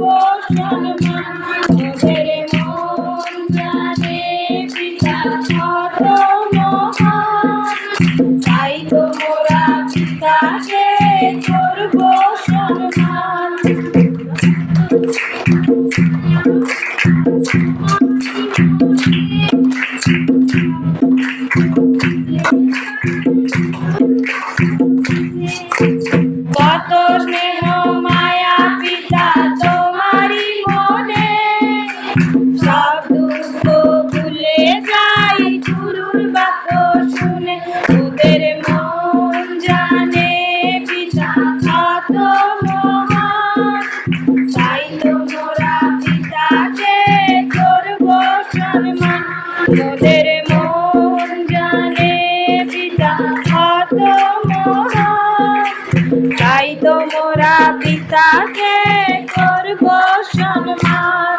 Lord. আমরা পিতাকে করব সম্মান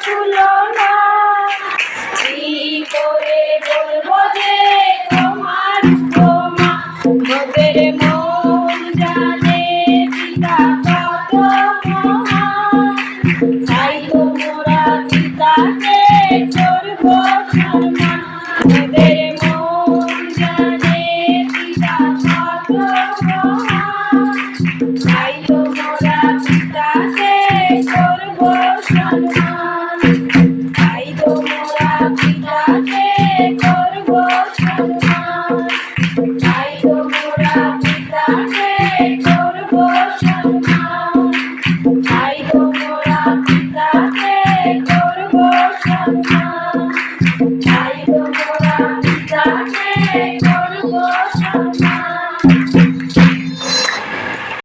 Too long. I'm just Thank you.